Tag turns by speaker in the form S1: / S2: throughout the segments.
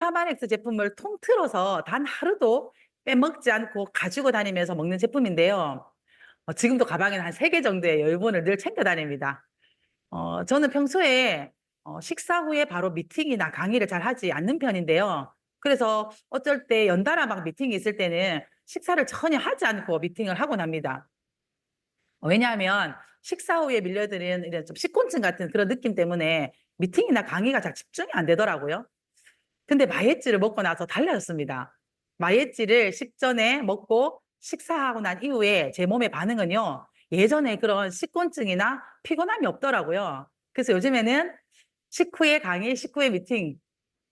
S1: 파마렉스 제품을 통틀어서 단 하루도 빼먹지 않고 가지고 다니면서 먹는 제품인데요. 어, 지금도 가방에 한 3개 정도의 열분을 늘 챙겨 다닙니다. 어, 저는 평소에 어, 식사 후에 바로 미팅이나 강의를 잘 하지 않는 편인데요. 그래서 어쩔 때 연달아 막 미팅이 있을 때는 식사를 전혀 하지 않고 미팅을 하곤 합니다. 어, 왜냐하면 식사 후에 밀려드는 이런 좀 식곤증 같은 그런 느낌 때문에 미팅이나 강의가 잘 집중이 안 되더라고요. 근데 마예찌를 먹고 나서 달라졌습니다. 마예찌를 식전에 먹고 식사하고 난 이후에 제 몸의 반응은요. 예전에 그런 식곤증이나 피곤함이 없더라고요. 그래서 요즘에는 식후에 강의, 식후에 미팅,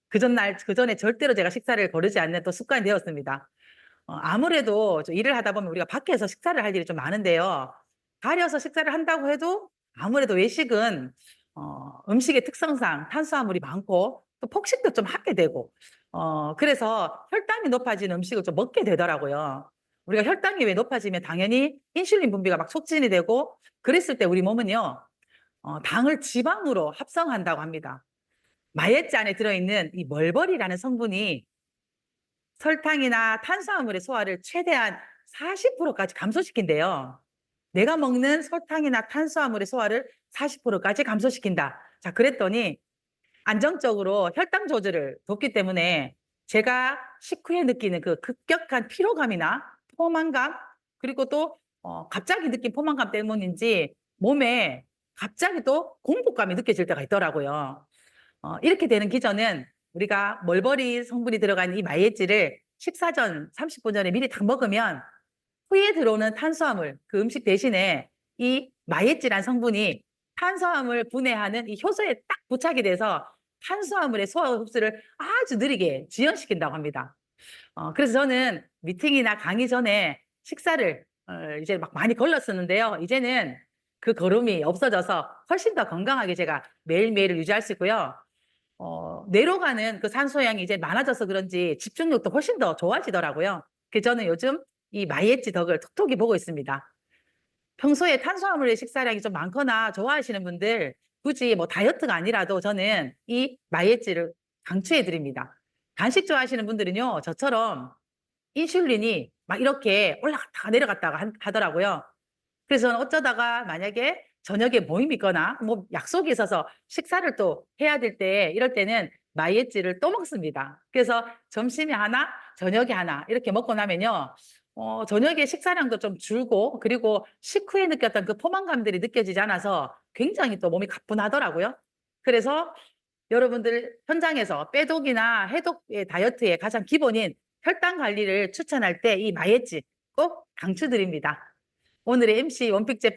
S1: 그 전날, 그 전에 절대로 제가 식사를 거르지 않는 또 습관이 되었습니다. 어, 아무래도 저 일을 하다 보면 우리가 밖에서 식사를 할 일이 좀 많은데요. 가려서 식사를 한다고 해도 아무래도 외식은 어, 음식의 특성상 탄수화물이 많고 또 폭식도 좀 하게 되고 어, 그래서 혈당이 높아진 음식을 좀 먹게 되더라고요. 우리가 혈당이 왜 높아지면 당연히 인슐린 분비가 막 촉진이 되고 그랬을 때 우리 몸은요. 어, 당을 지방으로 합성한다고 합니다. 마예찌 안에 들어있는 이 멀버리라는 성분이 설탕이나 탄수화물의 소화를 최대한 40%까지 감소시킨대요. 내가 먹는 설탕이나 탄수화물의 소화를 40%까지 감소시킨다. 자, 그랬더니 안정적으로 혈당 조절을 돕기 때문에 제가 식후에 느끼는 그 급격한 피로감이나 포만감 그리고 또 어, 갑자기 느낀 포만감 때문인지 몸에 갑자기 또 공복감이 느껴질 때가 있더라고요. 어, 이렇게 되는 기전은 우리가 멀버리 성분이 들어간 이 마예찌를 식사 전 30분 전에 미리 딱 먹으면 후에 들어오는 탄수화물 그 음식 대신에 이 마예찌란 성분이 탄수화물 분해하는 이 효소에 딱 부착이 돼서 탄수화물의 소화 흡수를 아주 느리게 지연시킨다고 합니다. 어, 그래서 저는 미팅이나 강의 전에 식사를 어, 이제 막 많이 걸렀었는데요. 이제는 그 걸음이 없어져서 훨씬 더 건강하게 제가 매일매일 유지할 수 있고요. 어, 뇌로 가는 그 산소량이 이제 많아져서 그런지 집중력도 훨씬 더 좋아지더라고요. 그래서 저는 요즘 이 마이애찌 덕을 톡톡히 보고 있습니다. 평소에 탄수화물의 식사량이 좀 많거나 좋아하시는 분들 굳이 뭐 다이어트가 아니라도 저는 이 마이애찌를 강추해 드립니다. 간식 좋아하시는 분들은요, 저처럼 인슐린이 막 이렇게 올라갔다가 내려갔다가 한- 하더라고요. 그래서 저는 어쩌다가 만약에 저녁에 모임이 있거나 뭐 약속이 있어서 식사를 또 해야 될 때 이럴 때는 마이애찌를 또 먹습니다. 그래서 점심에 하나, 저녁에 하나 이렇게 먹고 나면요. 어, 저녁에 식사량도 좀 줄고 그리고 식후에 느꼈던 그 포만감들이 느껴지지 않아서 굉장히 또 몸이 가뿐하더라고요. 그래서 여러분들 현장에서 빼독이나 해독의 다이어트의 가장 기본인 혈당 관리를 추천할 때 이 마예찌 꼭 강추드립니다. 오늘의 MC 원픽 제품